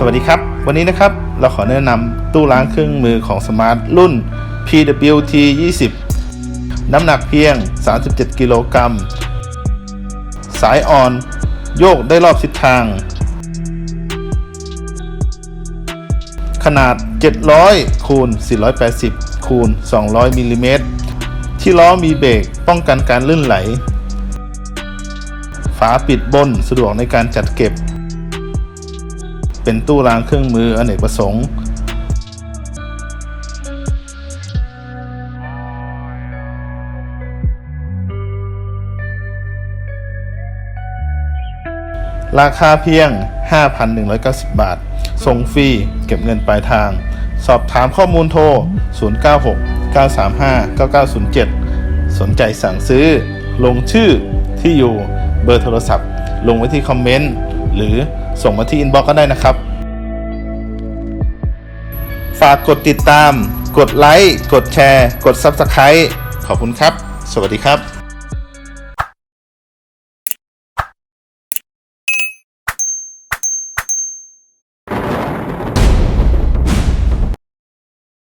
สวัสดีครับ วันนี้นะครับเราขอแนะนำตู้ล้างเครื่องมือของสมาร์ทรุ่น PWT 20 น้ำหนักเพียง 37 กิโลกรัม สายอ่อน โยกได้รอบทิศทาง ขนาด 700คูณ480คูณ200มิลลิเมตร ที่ล้อมีเบรกป้องกันการลื่นไหล ฝาปิดบนสะดวกในการจัดเก็บ เป็นตู้ล้างเครื่องมืออเนกประสงค์ ราคาเพียง 5,190 บาท ส่งฟรี เก็บเงินปลายทาง สอบถามข้อมูลโทร 096 935 9907 สนใจสั่งซื้อ ลงชื่อที่อยู่ เบอร์โทรศัพท์ ลงไว้ที่คอมเมนต์ หรือ ส่งมาที่อินบ็อกก็ได้นะครับ ฝากกดติดตาม กดไลค์ กดแชร์ กด Subscribe ขอบคุณครับ สวัสดีครับ